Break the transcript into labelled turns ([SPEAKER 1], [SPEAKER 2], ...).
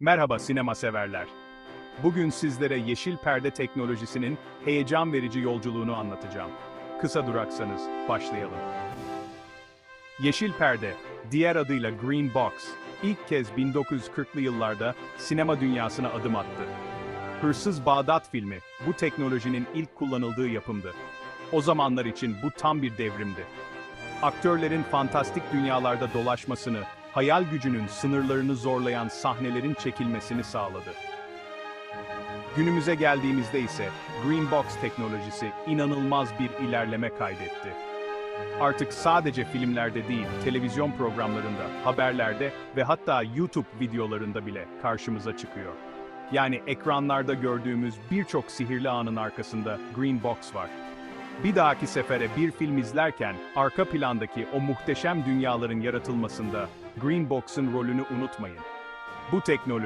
[SPEAKER 1] Merhaba sinema severler. Bugün sizlere yeşil perde teknolojisinin heyecan verici yolculuğunu anlatacağım. Kısa duraksanız başlayalım. Yeşil perde, diğer adıyla Green Box, ilk kez 1940'lı yıllarda sinema dünyasına adım attı. Hırsız Bağdat filmi, bu teknolojinin ilk kullanıldığı yapımdı. O zamanlar için bu tam bir devrimdi. Aktörlerin fantastik dünyalarda dolaşmasını, hayal gücünün sınırlarını zorlayan sahnelerin çekilmesini sağladı. Günümüze geldiğimizde ise Green Box teknolojisi inanılmaz bir ilerleme kaydetti. Artık sadece filmlerde değil, televizyon programlarında, haberlerde ve hatta YouTube videolarında bile karşımıza çıkıyor. Yani ekranlarda gördüğümüz birçok sihirli anın arkasında Green Box var. Bir dahaki sefere bir film izlerken arka plandaki o muhteşem dünyaların yaratılmasında Green Box'ın rolünü unutmayın. Bu teknoloji